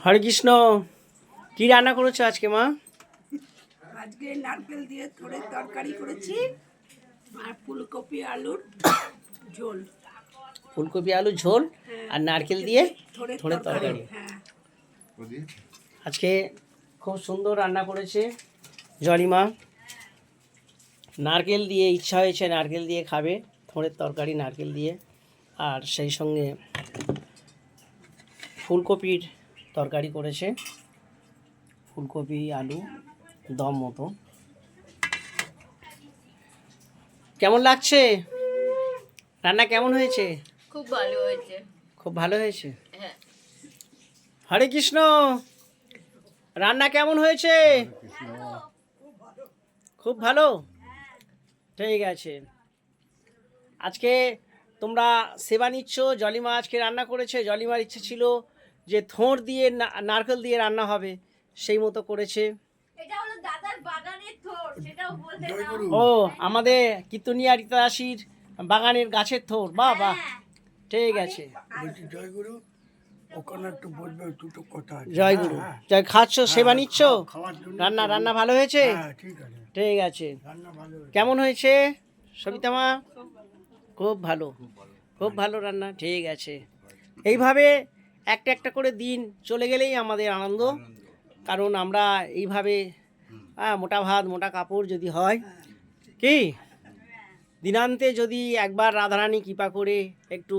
হরে কৃষ্ণ। কি রান্না করেছ আজকে মা? আজকে নারকেল দিয়ে থোড়ের তরকারি করেছি আর ফুলকপি আলুর ঝোল। ফুলকপি আলু ঝোল আর নারকেল দিয়ে থোড়ের তরকারি হ্যাঁ। আজকে খুব সুন্দর রান্না করেছে জলিমা নারকেল দিয়ে ইচ্ছা হয়েছে নারকেল দিয়ে খাবে থোড়ের তরকারি নারকেল দিয়ে। আর সেই সঙ্গে ফুলকপির তরকারি করেছে। ফুলকপি আলু দম মতো। কেমন লাগছে? রান্না কেমন হয়েছে? খুব ভালো হয়েছে। খুব ভালো হয়েছে? হ্যাঁ। হরে কৃষ্ণ! রান্না কেমন হয়েছে? খুব ভালো? ঠিক আছে। আজকে তোমরা সেবা নিচ্ছ জলিমা আজকে রান্না করেছে। জলিমার ইচ্ছে ছিল যে থোঁড় দিয়ে না- নারকেল দিয়ে রান্না হবে সেই মতো করেছে। এটা হলো দাদার বাগানের থোর সেটাও বলতে ও আমাদের কীর্তনিয়া রীতাদাসীর বাগানের গাছের থোর বাহ বাহ ঠিক আছে। জয়গুরু ওখানে একটু বলবে দুটো কথা আছে। জয় গুরু। খাচ্ছ সেবা নিচ্ছ? রান্না রান্না ভালো হয়েছে? হ্যাঁ ঠিক আছে। কেমন হয়েছে সবিতা মা? খুব ভালো। খুব ভালো রান্না ঠিক আছে। এইভাবে একটা একটা করে দিন চলে গেলেই আমাদের আনন্দ। কারণ আমরা এইভাবে হ্যাঁ মোটা ভাত মোটা কাপড় যদি হয় কি? দিনান্তে যদি একবার রাধারানী কৃপা করে একটু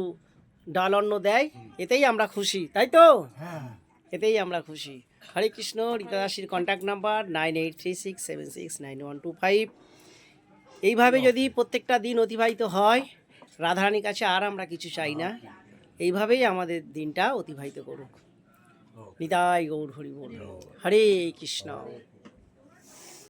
ডাল অন্ন দেয় এতেই আমরা খুশি তাই তো? হ্যাঁ। এতেই আমরা খুশি। Hare Krishna রীতাদাসীর contact number nine eight three six seven six nine one two five এইভাবে যদি প্রত্যেকটা দিন অতিবাহিত হয় রাধারানীর কাছে আর আমরা কিছু চাই না। এইভাবেই আমাদের দিনটা অতিবাহিত করুক। নিতাই গৌর হরি বল। হরে কৃষ্ণ।